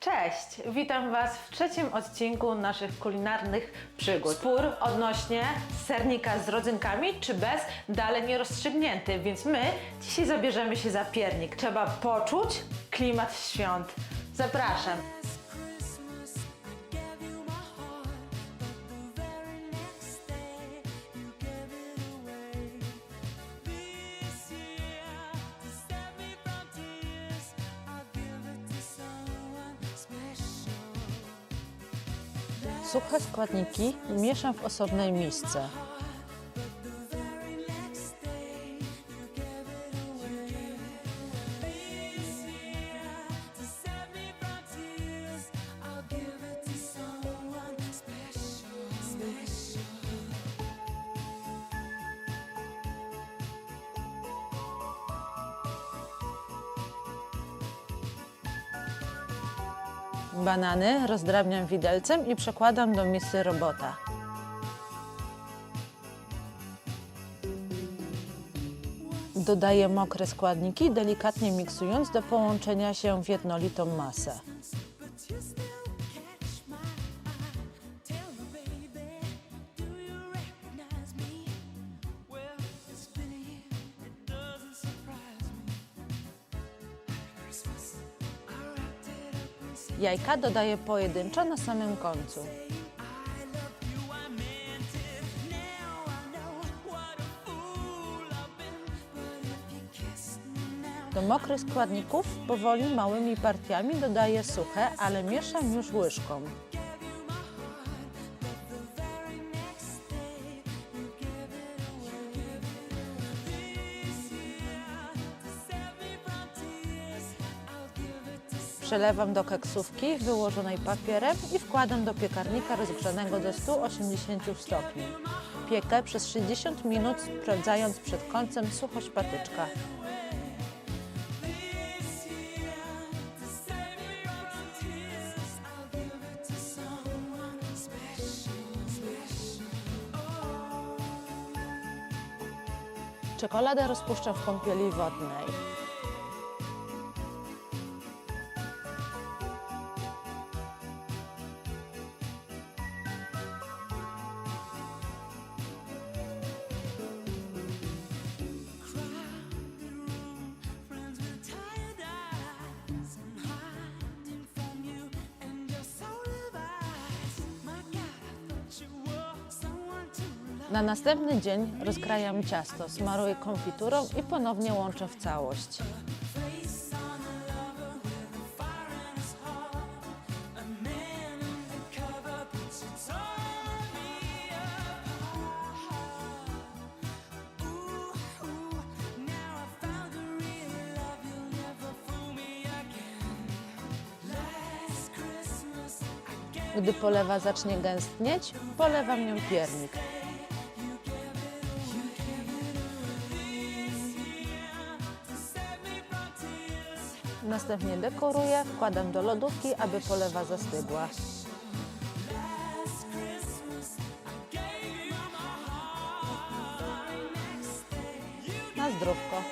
Cześć! Witam Was w trzecim odcinku naszych kulinarnych przygód. Spór odnośnie sernika z rodzynkami czy bez dalej nierozstrzygnięty, więc my dzisiaj zabierzemy się za piernik. Trzeba poczuć klimat świąt. Zapraszam! Suche składniki mieszam w osobnej misce. Banany rozdrabniam widelcem i przekładam do misy robota. Dodaję mokre składniki, delikatnie miksując do połączenia się w jednolitą masę. Jajka dodaję pojedynczo na samym końcu. Do mokrych składników powoli małymi partiami dodaję suche, ale mieszam już łyżką. Przelewam do keksówki wyłożonej papierem i wkładam do piekarnika rozgrzanego do 180 stopni. Piekę przez 60 minut, sprawdzając przed końcem suchość patyczka. Czekoladę rozpuszczam w kąpieli wodnej. Na następny dzień rozkrajam ciasto, smaruję konfiturą i ponownie łączę w całość. Face on a lover with a fire Następnie dekoruję, wkładam do lodówki, aby polewa zastygła. Na zdrówko.